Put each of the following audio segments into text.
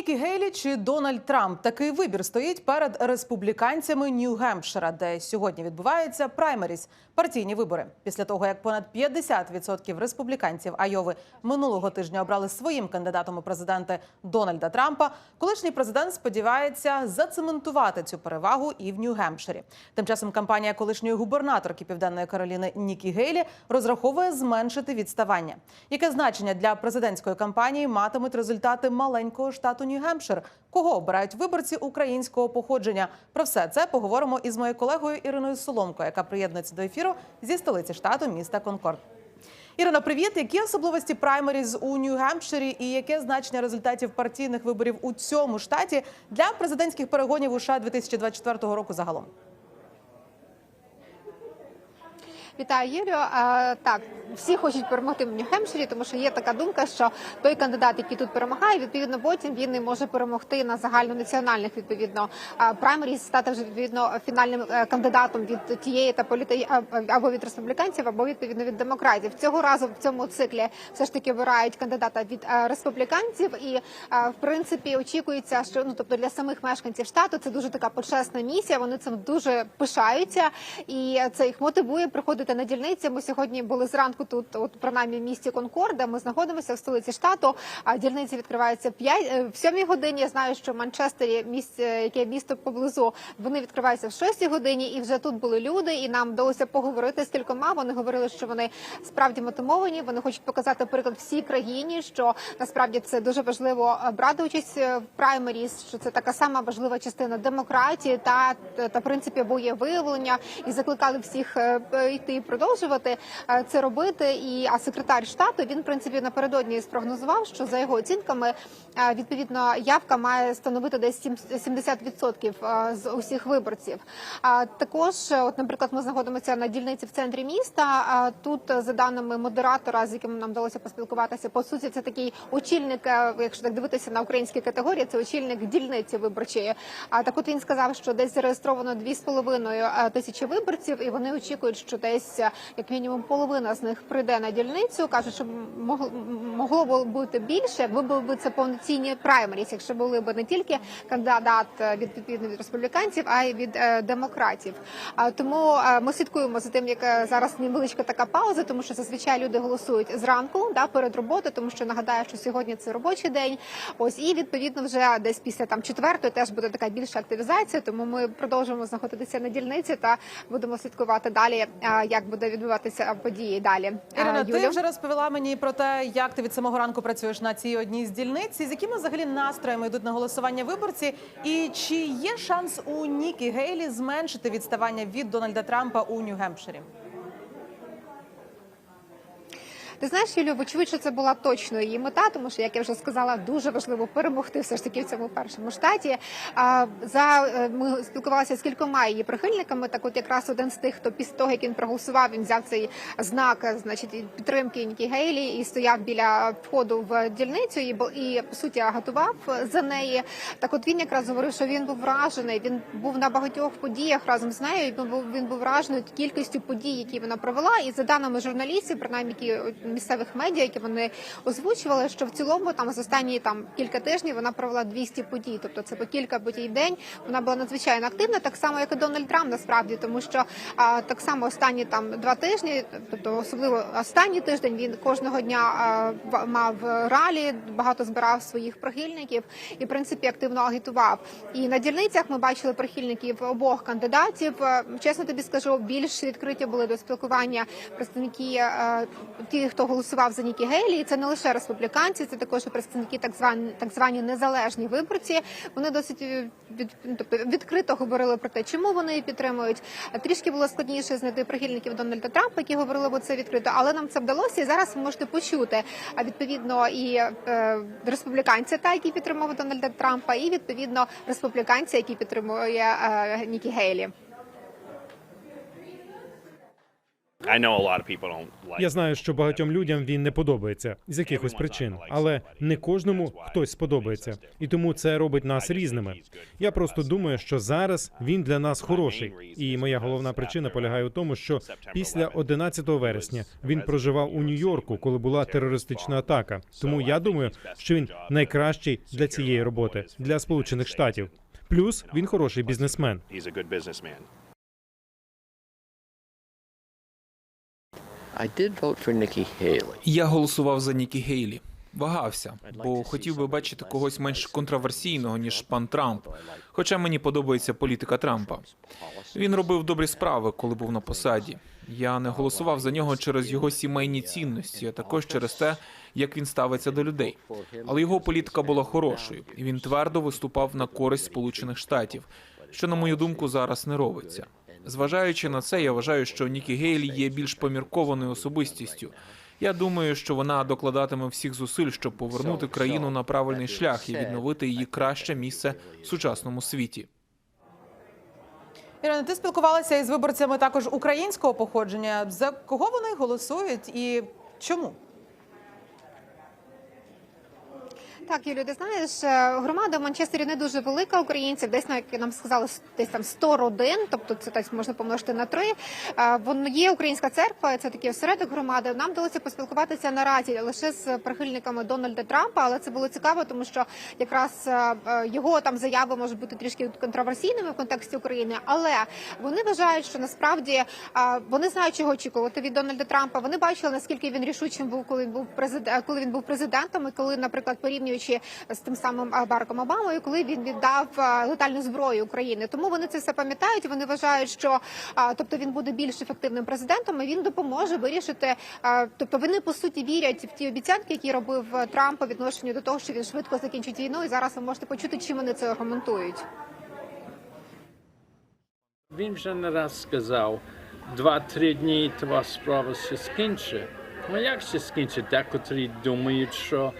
Нікі Гейлі чи Дональд Трамп такий вибір стоїть перед республіканцями Нью-Гемпшира, де сьогодні відбуваються праймеріс партійні вибори. Після того як понад 50% республіканців Айови минулого тижня обрали своїм кандидатом у президенти Дональда Трампа. Колишній президент сподівається зацементувати цю перевагу і в Нью-Гемпширі. Тим часом кампанія колишньої губернаторки Південної Кароліни Нікі Гейлі розраховує зменшити відставання. Яке значення для президентської кампанії матимуть результати маленького штату Нью-Гемпшир? Кого обирають виборці українського походження? Про все це поговоримо із моєю колегою Іриною Соломко, яка приєднується до ефіру зі столиці штату міста Конкорд. Ірина, привіт. Які особливості праймеріз у Нью-Гемпширі і яке значення результатів партійних виборів у цьому штаті для президентських перегонів у США 2024 року загалом? Вітаю. А, так, всі хочуть перемогти в Нью-Хемпширі, тому що є така думка, що той кандидат, який тут перемагає, відповідно потім він не може перемогти на загальнонаціональних відповідно праймеріз, стати вже відповідно фінальним е, кандидатом від тієї та політи або від республіканців, або відповідно від демократів. Цього разу в цьому циклі все ж таки обирають кандидата від е, республіканців, і е, в принципі очікується, що ну тобто для самих мешканців штату це дуже така почесна місія. Вони цим дуже пишаються, і це їх мотивує приходити на дільниці. Ми сьогодні були зранку тут, от принаймні в місті Конкорда. Ми знаходимося в столиці штату. А дільниці відкриваються 5, в 7 годині. Я знаю, що в Манчестері місце, яке місто поблизу, вони відкриваються в 6 годині, і вже тут були люди. І нам вдалося поговорити з кількома. Вони говорили, що вони справді мотивовані. Вони хочуть показати приклад всій країні, що насправді це дуже важливо брати участь в праймеріс, що це така сама важлива частина демократії та та принципі виявлення, і закликали всіх е, йти продовжувати е, це робити. І а секретар штату він в принципі напередодні спрогнозував, що за його оцінками е, відповідно явка має становити десь 70% з усіх виборців. А також, от, наприклад, ми знаходимося на дільниці в центрі міста. Тут, за даними модератора, з яким нам вдалося поспілкуватися, по суті, це такий очільник, якщо так дивитися на українські категорії, це очільник дільниці виборчої. А так, от він сказав, що десь зареєстровано 2,5 тисячі виборців, і вони очікують, що десь як мінімум половина з них прийде на дільницю. кажуть, що могло б бути більше, якби були це повноцінні праймеріс, якщо були б не тільки кандидат від відповідно від республіканців, а й від е, демократів. Тому е, ми слідкуємо за тим, як зараз невеличка така пауза, тому що зазвичай люди голосують зранку, да перед роботою, тому що нагадаю, що сьогодні це робочий день. Ось і відповідно вже десь після там четвертої теж буде така більша активізація. Тому ми продовжуємо знаходитися на дільниці та будемо слідкувати далі, як буде відбуватися події далі. Ірина, Юлю? ти вже розповіла мені про те, як ти від самого ранку працюєш на цій одній з дільниць, з якими взагалі настроями йдуть на голосування виборці, і чи є шанс у Нікі Гейлі зменшити відставання від Дональда Трампа у Нью-Гемпширі? Ти знаєш, Юлю, вочевидь, що це була точно її мета, тому що, як я вже сказала, дуже важливо перемогти все ж таки в цьому першому штаті. А за е, ми спілкувалися з кількома її прихильниками. Так, от якраз один з тих, хто після того, як він проголосував, він взяв цей знак, значить, підтримки Нікі Гейлі і стояв біля входу в дільницю і і по суті агатував за неї. Так, от він якраз говорив, що він був вражений. Він був на багатьох подіях разом з нею. Він був він був вражений кількістю подій, які вона провела. І за даними журналістів, принаймні які місцевих медіа, які вони озвучували, що в цілому там за останні там кілька тижнів вона провела 200 подій, тобто це по кілька подій в день. Вона була надзвичайно активна, так само як і Дональд Трамп, насправді, тому що а, так само останні там два тижні, тобто особливо останній тиждень, він кожного дня а, мав ралі, багато збирав своїх прихильників і в принципі активно агітував. І на дільницях ми бачили прихильників обох кандидатів. Чесно тобі скажу, більш відкриті були до спілкування представники а, ті, хто голосував за Нікі Гейлі, і це не лише республіканці, це також представники так звані так звані незалежні виборці. Вони досить від, тобто відкрито говорили про те, чому вони її підтримують. Трішки було складніше знайти прихильників Дональда Трампа, які говорили про це відкрито, але нам це вдалося. І зараз ви можете почути відповідно і е, республіканця, та які підтримував Дональда Трампа, і відповідно республіканця, який підтримує е, Нікі Гейлі. Я знаю, що багатьом людям він не подобається з якихось причин, але не кожному хтось сподобається, і тому це робить нас різними. Я просто думаю, що зараз він для нас хороший. І моя головна причина полягає у тому, що після 11 вересня він проживав у Нью-Йорку, коли була терористична атака. Тому я думаю, що він найкращий для цієї роботи для Сполучених Штатів. Плюс він хороший бізнесмен. Я голосував за Нікі Гейлі. Вагався, бо хотів би бачити когось менш контроверсійного ніж пан Трамп. Хоча мені подобається політика Трампа. Він робив добрі справи, коли був на посаді. Я не голосував за нього через його сімейні цінності, а також через те, як він ставиться до людей. Але його політика була хорошою, і він твердо виступав на користь Сполучених Штатів, що, на мою думку, зараз не робиться. Зважаючи на це, я вважаю, що Нікі Гейлі є більш поміркованою особистістю. Я думаю, що вона докладатиме всіх зусиль, щоб повернути країну на правильний шлях і відновити її краще місце в сучасному світі. Ірина, ти спілкувалася із виборцями також українського походження. За кого вони голосують і чому? Так, Юлію, ти знаєш, е, громада в Манчестері не дуже велика українців, десь як нам сказали, десь там 100 родин, тобто це так можна помножити на три. Е, Воно є українська церква, це такий осередок громади. Нам вдалося поспілкуватися наразі лише з прихильниками Дональда Трампа, але це було цікаво, тому що якраз е, його там заяви можуть бути трішки контроверсійними в контексті України, але вони вважають, що насправді вони знають, чого очікувати від Дональда Трампа. Вони бачили наскільки він рішучим був, коли він був президент, коли він був президентом, коли, наприклад, порівнюючи з тим самим Бараком Обамою, коли він віддав летальну зброю України. Тому вони це все пам'ятають. Вони вважають, що тобто він буде більш ефективним президентом, і він допоможе вирішити. Тобто вони по суті вірять в ті обіцянки, які робив е, Трамп по відношенню до того, що він швидко закінчить війну. І зараз ви можете почути, чим вони це аргументують. Він вже не раз сказав, два-три дні твоя справа ще скінчить. Ну як ще скінчить? Декотрі думають, що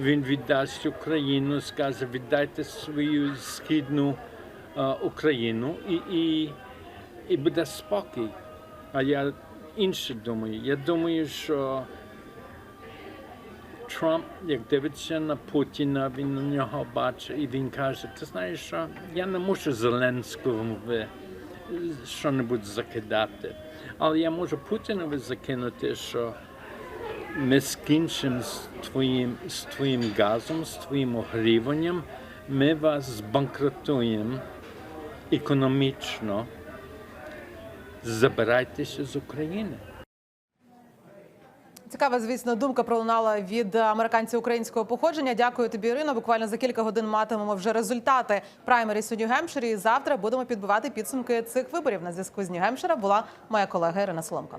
він віддасть Україну, скаже, віддайте свою східну е, Україну і, і, і буде спокій. А я інше думаю. Я думаю, що Трамп, як дивиться на Путіна, він на нього бачить і він каже, ти знаєш що, я не можу Зеленському що-небудь закидати. Але я можу Путінові закинути, що ми скінчимо з твоїм, з твоїм газом, з твоїм огріванням, ми вас збанкрутуємо економічно. Забирайтеся з України. Цікава, звісно, думка пролунала від американців українського походження. Дякую тобі, Ірино. Буквально за кілька годин матимемо вже результати праймеріс у Нью-Гемпширі. І завтра будемо підбивати підсумки цих виборів. На зв'язку з Нью-Гемпшира була моя колега Ірина Соломко.